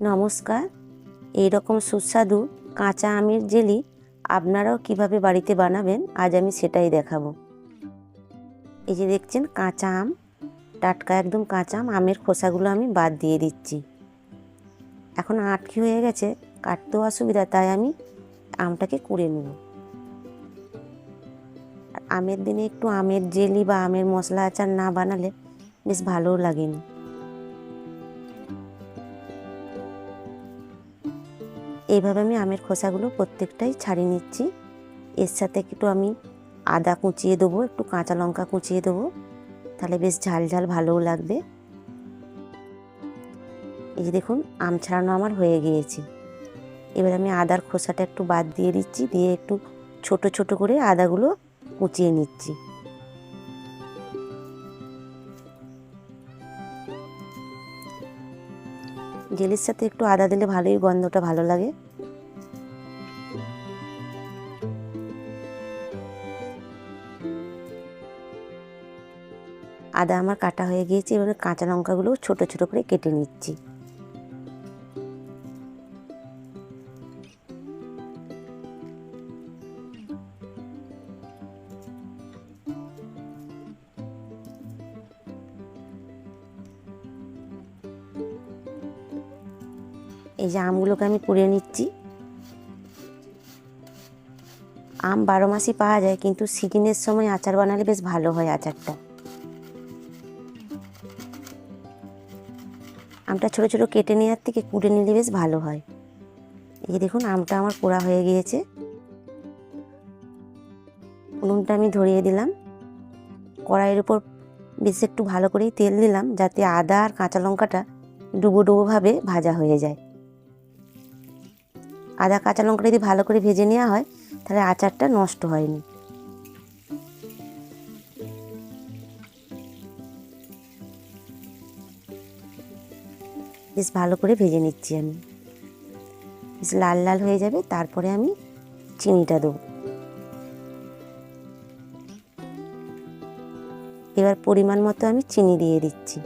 নমস্কার। এই রকম সুস্বাদু কাঁচা আমের জেলি আপনারাও কীভাবে বাড়িতে বানাবেন, আজ আমি সেটাই দেখাবো। এই যে দেখছেন কাঁচা আম, টাটকা একদম কাঁচা আম, আমের খোসাগুলো আমি বাদ দিয়ে দিচ্ছি। এখন আটকি হয়ে গেছে, কাটতেও অসুবিধা, তাই আমি আমটাকে কুড়ে নেব। আমের দিনে একটু আমের জেলি বা আমের মশলা আচার না বানালে বেশ ভালোও লাগেনি। এইভাবে আমি আমের খোসাগুলো প্রত্যেকটাই ছাড়িয়ে নিচ্ছি। এর সাথে একটু আমি আদা কুচিয়ে দেবো, একটু কাঁচা লঙ্কা কুচিয়ে দেবো। তাহলে বেশ ঝাল ঝাল ভালোও লাগবে। এই যে দেখুন, আম ছাড়ানো আমার হয়ে গিয়েছে। এবার আমি আদার খোসাটা একটু বাদ দিয়ে দিচ্ছি, দিয়ে একটু ছোট ছোট করে আদাগুলো কুচিয়ে নিচ্ছি। জেলির সাথে একটু আদা দিলে ভালোই, গন্ধটা ভালো লাগে। আদা আমার কাটা হয়ে গিয়েছে এবং কাঁচা লঙ্কাগুলো ছোটো ছোটো করে কেটে নিচ্ছি। এই যে আমগুলোকে আমি কুড়িয়ে নিচ্ছি। আম বারো মাসই পাওয়া যায়, কিন্তু সিজনের সময় আচার বানালে বেশ ভালো হয় আচারটা। আমটা ছোট ছোট কেটে নেওয়ার থেকে কুটে নিলে বেশ ভালো হয়। এই যে দেখুন, আমটা আমার পোড়া হয়ে গিয়েছে। উনুনটা আমি ধরিয়ে দিলাম। কড়াইয়ের উপর বেশ একটু ভালো করেই তেল দিলাম, যাতে আদা আর কাঁচা লঙ্কাটা ডুবো ডুবোভাবে ভাজা হয়ে যায়। আদা, কাঁচা লঙ্কা যদি ভালো করে ভেজে নেওয়া হয়, তাহলে আচারটা নষ্ট হয়নি। বেশ ভালো করে ভেজে নিচ্ছি আমি। বেশ লাল লাল হয়ে যাবে, তারপরে আমি চিনিটা দেবো। এবার পরিমাণ মতো আমি চিনি দিয়ে দিচ্ছি।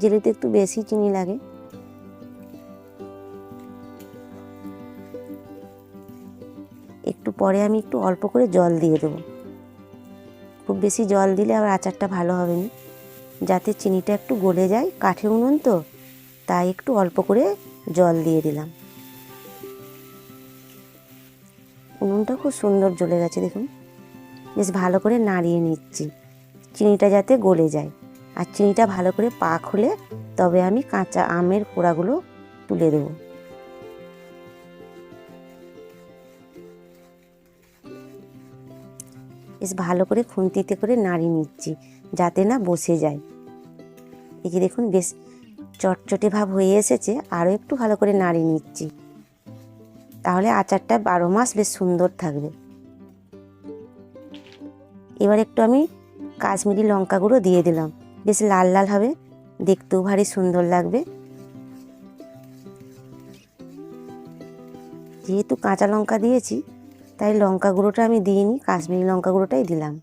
জেলিতে একটু বেশি চিনি লাগে। একটু পরে আমি একটু অল্প করে জল দিয়ে দেবো। খুব বেশি জল দিলে আবার আচারটা ভালো হবে না। যাতে চিনিটা একটু গলে যায়, কাঠে উনুন তো, তাই একটু অল্প করে জল দিয়ে দিলাম। উনুনটা খুব সুন্দর জ্বলে গেছে, দেখুন। বেশ ভালো করে নাড়িয়ে নিচ্ছি। চিনিটা যাতে গলে যায়। আর চিনিটা ভালো করে পাক হলে তবে আমি কাঁচা আমের কোড়াগুলো তুলে দেবো। বেশ ভালো করে খুন্তিতে করে নাড়িয়ে নিচ্ছি যাতে না বসে যায়। এই যে দেখুন বেশ চটচটে ভাব হয়ে এসেছে, আরও একটু ভালো করে নাড়িয়ে নিচ্ছি। তাহলে আচারটা বারো মাস বেশ সুন্দর থাকবে। এবার একটু আমি কাশ্মীরি লঙ্কা গুঁড়ো দিয়ে দিলাম। বেশ লাল লাল হবে, দেখতেও ভারী সুন্দর লাগবে। যেহেতু কাঁচা লঙ্কা দিয়েছি, তাই লঙ্কা গুঁড়োটা আমি দিইনি, কাশ্মীরি লঙ্কা গুঁড়োটাই দিলাম।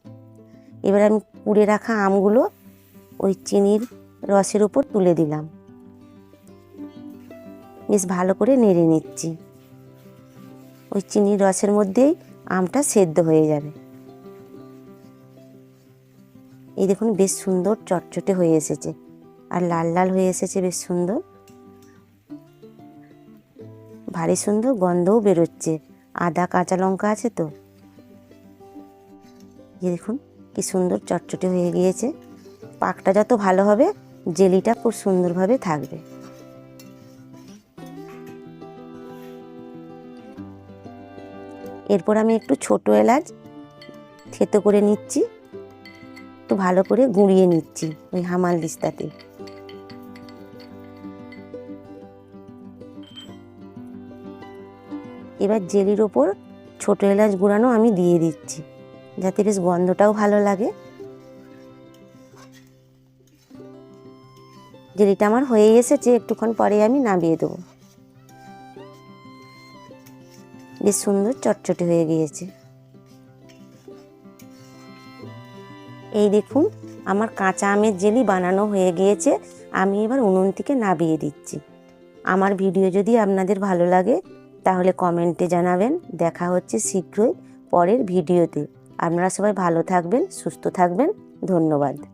এবার আমি পুড়ে রাখা আমগুলো ওই চিনির রসের উপর তুলে দিলাম। বেশ ভালো করে নেড়ে নিচ্ছি। ওই চিনির রসের মধ্যেই আমটা সেদ্ধ হয়ে যাবে। এই দেখুন, বেশ সুন্দর চটচটে হয়ে এসেছে। আর লাল লাল হয়ে এসেছে, বেশ সুন্দর। ভারী সুন্দর গন্ধও বেরোচ্ছে। আদা, কাঁচা লঙ্কা আছে তো? এই দেখুন, কি সুন্দর চটচটে হয়ে গিয়েছে। পাকটা যত ভালো হবে, জেলিটা খুব সুন্দরভাবে থাকবে। এরপর আমি একটু ছোট এলাচ থেতো করে নিচ্ছি। একটু ভালো করে গুঁড়িয়ে নিচ্ছি ওই হামাল দিস্তাতে। এবার জেলির ওপর ছোট এলাচ গুঁড়ানো আমি দিয়ে দিচ্ছি, যাতে বেশ গন্ধটাও ভালো লাগে। জেলিটা আমার হয়ে এসেছে, একটুক্ষণ পরে আমি নামিয়ে দেবো। বেশ সুন্দর চটচটে হয়ে গিয়েছে। এই দেখুন, আমার কাঁচা আমের জেলি বানানো হয়ে গিয়েছে, আমি এবার উনুন থেকে নাবিয়ে দিচ্ছি। আমার ভিডিও যদি আপনাদের ভালো লাগে, তাহলে কমেন্টে জানাবেন। দেখা হচ্ছে শীঘ্রই পরের ভিডিওতে। আপনারা সবাই ভালো থাকবেন, সুস্থ থাকবেন। ধন্যবাদ।